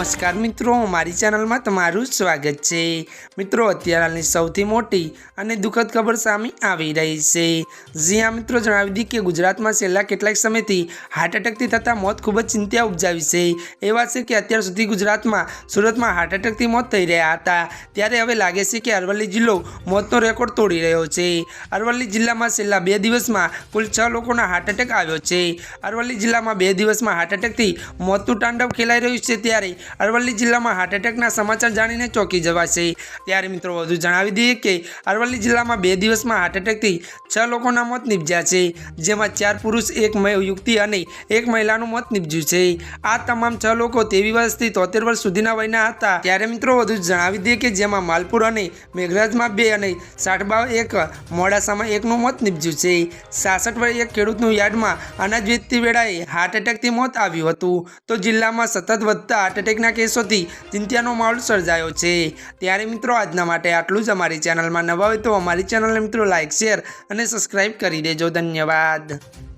નમસ્કાર મિત્રો, મારી ચેનલમાં તમારું સ્વાગત છે. મિત્રો, અત્યારે હાલની સૌથી મોટી અને દુઃખદ ખબર સામે આવી રહી છે. જી હા, મિત્રો, જણાવી દીધી કે ગુજરાતમાં છેલ્લા કેટલાક સમયથી હાર્ટ એટેકથી થતા મોત ખૂબ જ ચિંતા ઉપજાવી છે. એ વાત છે કે અત્યાર સુધી ગુજરાતમાં, સુરતમાં હાર્ટ એટેકથી મોત થઈ રહ્યા હતા. ત્યારે હવે લાગે છે કે અરવલ્લી જિલ્લો મોતનો રેકોર્ડ તોડી રહ્યો છે. અરવલ્લી જિલ્લામાં છેલ્લા બે દિવસમાં કુલ છ લોકોના હાર્ટ એટેક આવ્યો છે. અરવલ્લી જિલ્લામાં બે દિવસમાં હાર્ટ એટેકથી મોતનું તાંડવ ખેલાઈ રહ્યું છે. ત્યારે અરવલ્લી જિલ્લામાં હાર્ટ એટેકના સમાચાર જાણીને ચોંકી જવાશે. ત્યારે મિત્રો વધુ જણાવી દઈએ કે અરવલ્લી જિલ્લામાં બે દિવસમાં હાર્ટ એટેકથી છ લોકોના મોત નીપજ્યા છે, જેમાં ચાર પુરુષ, એક યુવતી અને એક મહિલાનું મોત નીપજ્યું છે. આ તમામ છ લોકો તેવી વર્ષથી તોતેર વર્ષ સુધીના વયના હતા. ત્યારે મિત્રો વધુ જણાવી દઈએ કે જેમાં માલપુર અને મેઘરાજમાં બે અને સાઠબાવ એક, મોડાસામાં એકનું મોત નીપજ્યું છે. સાસઠ વર્ષ એક ખેડૂતનું યાર્ડમાં અનાજ વેચતી વેળાએ હાર્ટ એટેકથી મોત આવ્યું હતું. તો જિલ્લામાં સતત વધતા હાર્ટ એટેકના કેસોથી ચિંતાનો માહોલ સર્જાયો છે. ત્યારે મિત્રો આજના માટે આટલું જ અમારી ચેનલમાં નવા હોય તો અમારી ચેનલને મિત્રો લાઇક શેર અને સબસ્ક્રાઈબ કરી દેજો. ધન્યવાદ.